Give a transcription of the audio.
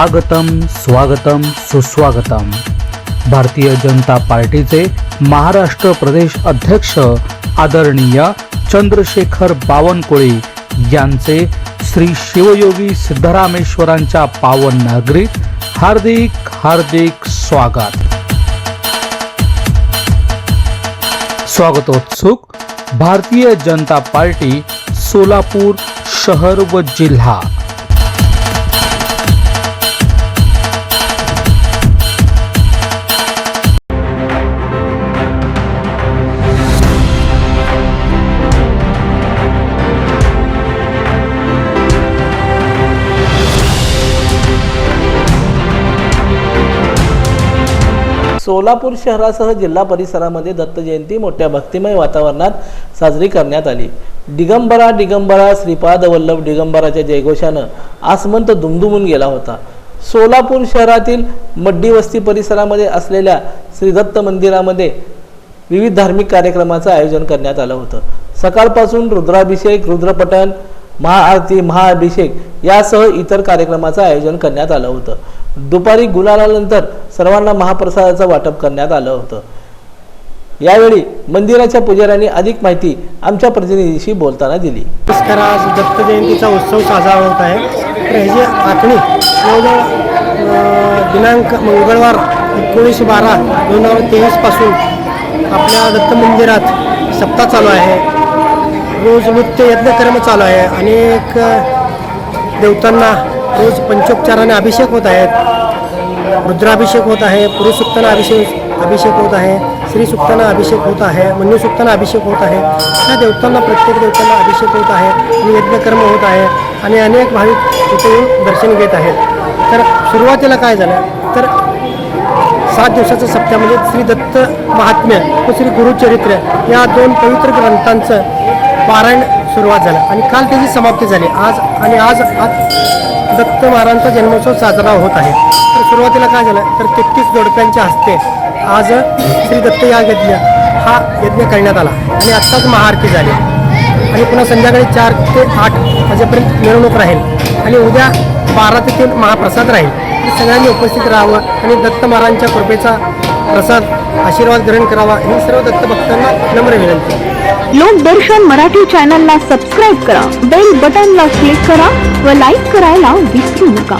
स्वागतम स्वागतम सुस्वागतम. भारतीय जनता पार्टीचे महाराष्ट्र प्रदेश अध्यक्ष आदरणीय चंद्रशेखर बावनकुळे यांचे श्री शिवयोगी सिद्धरामेश्वरांच्या पावन नगरीत हार्दिक हार्दिक स्वागत. स्वागतोत्सुक भारतीय जनता पार्टी सोलापूर शहर व जिल्हा. सोलापूर शहरासह जिल्हा परिसरामध्ये दत्त जयंती मोठ्या भक्तिमय वातावरणात साजरी करण्यात आली. दिगंबरा दिगंबरा श्रीपाद वल्लभ दिगंबराच्या जयघोषानं आसमंत दुमदुमून गेला होता. सोलापूर शहरातील मड्डी वस्ती परिसरामध्ये असलेल्या श्री दत्त मंदिरामध्ये विविध धार्मिक कार्यक्रमाचं आयोजन करण्यात आलं होतं. सकाळपासून रुद्राभिषेक रुद्रपठण महाआरती महाअभिषेक यासह इतर कार्यक्रमाचं आयोजन करण्यात आलं होतं. दुपारी गुलालानंतर सर्वांना महाप्रसादाचं वाटप करण्यात आलं होतं. यावेळी मंदिराच्या पुजाऱ्यांनी अधिक माहिती आमच्या प्रतिनिधीशी बोलताना दिली. नमस्कार आज दत्त जयंतीचा उत्सव साजरा होत आहे. तर ह्याची आखणी जवळजवळ दिनांक मंगळवार एकोणीस बारा दोन हजार तेवीसपासून आपल्या दत्त मंदिरात सप्ताह चालू आहे. रोज नृत्य यज्ञकर्म चालू आहे. अनेक देवतांना रोज पंचोपचाराने अभिषेक होत आहेत. रुद्राभिषेक होत आहे पुरुष सुक्तांना अभिषेक अभिषेक होत आहे श्री अभिषेक होत आहे मन्यू अभिषेक होत आहे. त्या देवतांना प्रत्येक देवतांना अभिषेक होत आहे आणि यज्ञकर्म होत आहे आणि अनेक भाविक तिथे येऊन दर्शन घेत आहेत. तर सुरुवातीला काय झालं? तर सात दिवसाच्या म्हणजे श्री दत्त महात्म्य व श्री गुरुचरित्र या दोन पवित्र ग्रंथांचं पारायण सुरुवात झाला आणि काल त्याची समाप्ती झाली. आज आणि आज आज दत्त महाराजांचा जन्मोत्सव साजरा होत आहे. तर सुरुवातीला काय झालं? तर तेहतीस जोडप्यांच्या हस्ते आज श्री दत्त या यज्ञ हा यज्ञ करण्यात आला आणि आत्ताच महाआरती झाली. आणि पुन्हा संध्याकाळी चार ते आठ वाजेपर्यंत मिरवणूक राहील आणि उद्या बारा ते तीन महाप्रसाद राहील. सगळ्यांनी उपस्थित राहावं आणि दत्त महाराजांच्या कृपेचा प्रसाद आशीर्वाद ग्रहण करावा ही सर्व दत्तभक्तांना नम्र विनंती. लोकदर्शन मराठी चॅनलला सबस्क्राईब करा बेल बटनला क्लिक करा व लाईक करायला विसरू नका.